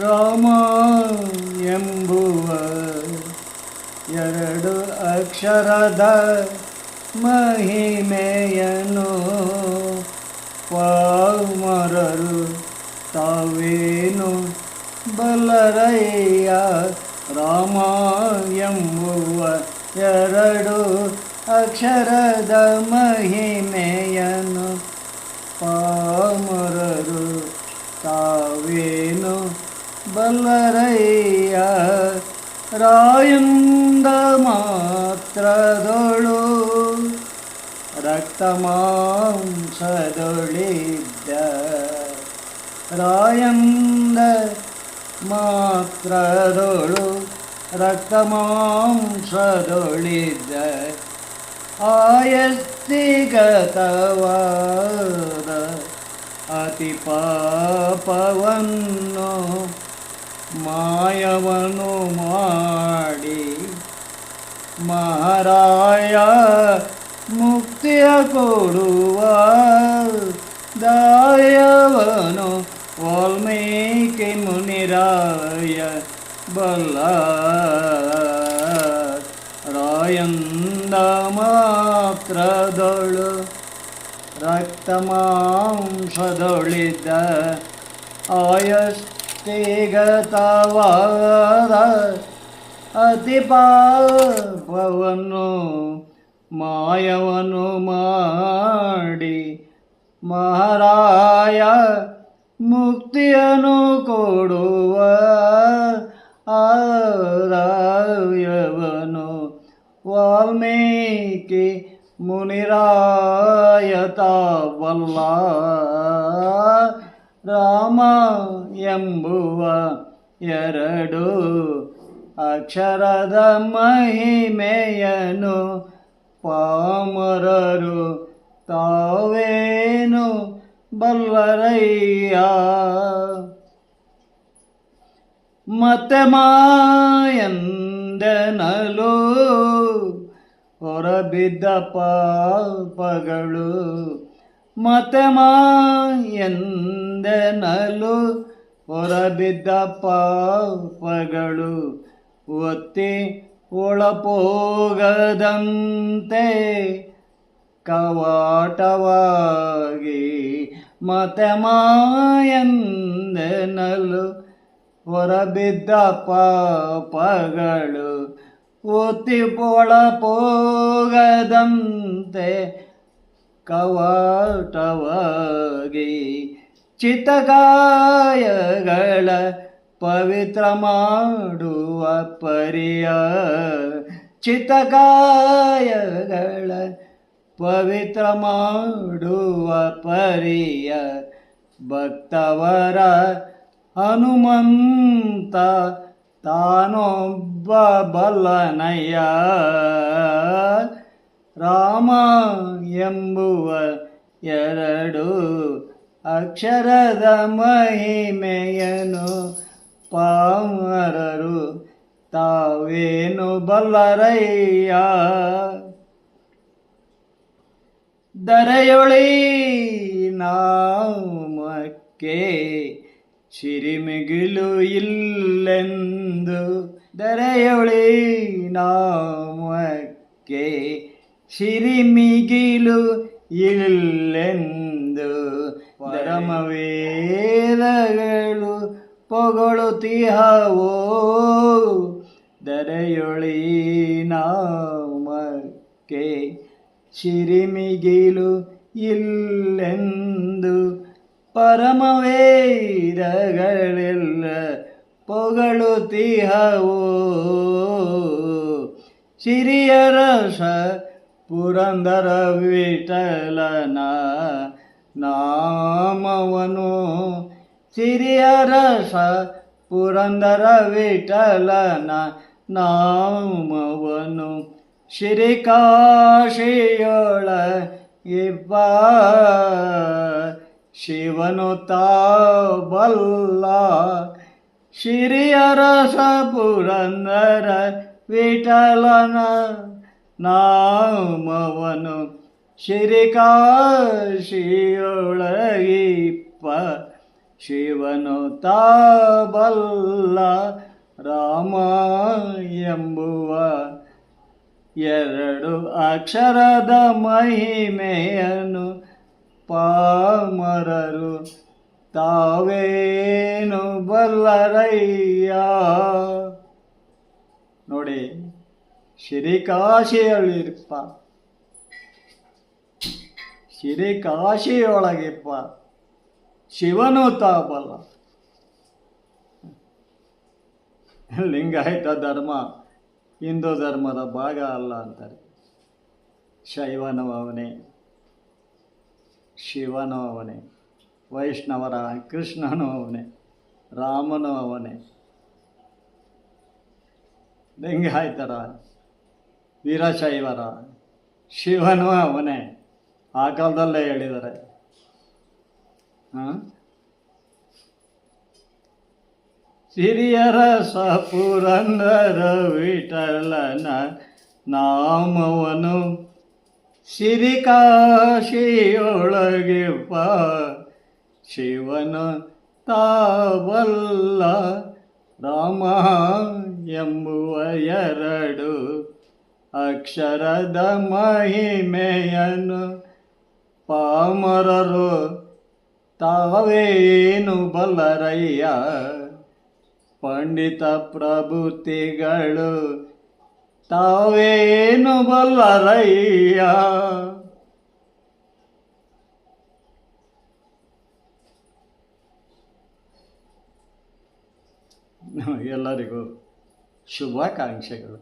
ರಾಮ ಎಂಬುವ ಎರಡು ಅಕ್ಷರದ ಮಹಿಮೆಯನು ಪಾಮರರು ತಾವೇನು ಬಲ್ಲರಯ್ಯ ರಾಮ ಎಂಬುವ ಎರಡು ಅಕ್ಷರದ ಮಹಿಮೆಯನು ಪಾಮರರು ತಾವೇನು? ಬಲ್ಲರಯ್ಯ ರಾಯಂದ ಮಾತ್ರದೊಳು ರಕ್ತ ಮಾಂಸದೊಳಿದ್ದ ರಾಯಂದ ಮಾತ್ರದೊಳು ರಕ್ತ ಮಾಂಸದೊಳಿದ್ದ ಆಯಸ್ತಿಗತವಾದ ಅತಿ ಪಾಪವನ್ನು ಮಾಯವನು ಮಾಡಿ ಮಹಾರಾಯ ಮುಕ್ತಿಯ ಕೊಡುವ ದಾಯವನು ವಾಲ್ಮೀಕಿ ಮುನಿರಾಯ ಬಲ್ಲ ರಾಯಂದ ಮಾತ್ರದೊಳು ರಕ್ತ ಮಾಂಸದೊಳಿದ ಆಯಸ್ತಿಗತವಾದ ಅತಿ ಪಾಪವನ್ನು ಮಾಯವನ್ನು ಮಾಡಿ ಮಹಾರಾಯ ಮುಕ್ತಿಯನ್ನು ಕೊಡುವ ಆರಾಯವನು ವಾಲ್ಮೀಕಿ ಮುನಿರಾಯತಾವಲ್ಲ ರಾಮ ಎಂಬುವ ಎರಡು ಅಕ್ಷರದ ಮಹಿಮೆಯನು ಪಾಮರರು ತಾವೇನು ಬಲ್ಲರಯ್ಯ ಮತ್ತೆ ಮಾಯಂದನಲು ಹೊರಬಿದ್ದ ಪಾಪಗಳು ಮತ್ತೆ ಎಂದೆನಲು ಹೊರಬಿದ್ದ ಪಾಪಗಳು ಒತ್ತಿ ಒಳಪೋಗದಂತೆ ಕವಾಟವಾಗಿ ಮತ್ತೆ ಮಾಯಂದನಲು ಹೊರಬಿದ್ದ ಪಾಪಗಳು ಒತ್ತಿ ಪೋಗದಂತೆ ಕವಾಟವಾಗಿ ಚಿತಗಾಯಗಳ ಪವಿತ್ರ ಮಾಡುವ ಪರಿಯ ಚಿತ್ತಗಾಯಗಳ ಪವಿತ್ರ ಮಾಡುವ ಪರಿಯ ಭಕ್ತವರ ಹನುಮಂತ ತಾನೊಬ್ಬ ಬಲನಯ್ಯ. ರಾಮ ಎಂಬುವ ಎರಡು ಅಕ್ಷರದ ಮಹಿಮೆಯನು ಪಾಮರರು ತಾವೇನು ಬಲ್ಲರಯ್ಯ? ದರೆಯೊಳಿ ನಾಮಕ್ಕೆ ಸಿರಿಮಿಗಿಲು ಇಲ್ಲೆಂದು ದರೆಯೊಳಿ ನಾಮಕ್ಕೆ ಚಿರಿಮಿಗಿಲು ಇಲ್ಲೆಂದು ಪರಮವೇದಗಳು ಪೊಗಳುತಿಹವೋ ದರೆಯೊಳಿ ನಾಮಕ್ಕೆ ಚಿರಿಮಿಗಿಲು ಇಲ್ಲೆಂದು ಪರಮವೇದಗಳೆಲ್ಲ ಪೊಗಳುತಿಹವೋ. ಸಿರಿಯರಸ ಪುರಂದರ ವಿಠಲನ ನಾಮವನು. ಸಿರಿಯರಸ ಪುರಂದರ ವಿಠಲನ ನಾಮವನು. ಶ್ರೀಕಾಶಿಯೋಳ ಇಬ್ಬ ಶಿವನು ತಾಬಲ್ಲ ಶಿರಿಯರಸ ಪುರಂದರ ವಿಠಲನ ನಾಮವನು. ಶಿರಿಕಾಶಿಯೊಳಗಿಪ್ಪ. ಶಿವನು ತಾಬಲ್ಲ ರಾಮ ಎಂಬುವ. ಎರಡು ಅಕ್ಷರದ ಮಹಿಮೆಯನ್ನು ಪಾಮರರು ತಾವೇನು ಬಲ್ಲರಯ್ಯ? ನೋಡಿ ಶಿರಿಕಾಶಿಯಲ್ಲಿರಪ್ಪ ಶಿರಿಕಾಶಿಯೊಳಗಿಪ್ಪ ಶಿವನು ತಾಬಲ್ಲ. ಲಿಂಗಾಯತ ಧರ್ಮ, ಹಿಂದೂ ಧರ್ಮದ ಭಾಗ ಅಲ್ಲ ಅಂತಾರೆ. ಶೈವನ ಅವನೇ. ಶಿವನು ಅವನೇ, ವೈಷ್ಣವರ ಕೃಷ್ಣನು ಅವನೇ, ರಾಮನು ಅವನೇ. ಲಿಂಗಾಯತರ ವೀರಶೈವರ ಶಿವನು ಅವನೇ. ಆ ಕಾಲದಲ್ಲೇ ಹೇಳಿದ್ದಾರೆ. ಸಿರಿಯರ ಸಪುರಂದರ ವಿಠಲನ ನಾಮವನು ಸಿರಿಕಾಶಿಯೊಳಗಿಪ್ಪ ಶಿವನ ತಾವಲ್ಲ ರಾಮ ಎಂಬುವ ಎರಡು ಅಕ್ಷರದ ಮಹಿಮೆಯನ್ನು ಪಾಮರರು ತಾವೇನು ಬಲ್ಲರಯ್ಯ? ಪಂಡಿತ ಪ್ರಭುತಿಗಳು ತಾವೇನು ಬಲ್ಲರಯ್ಯ? ಎಲ್ಲರಿಗೂ ಶುಭಾಕಾಂಕ್ಷೆಗಳು.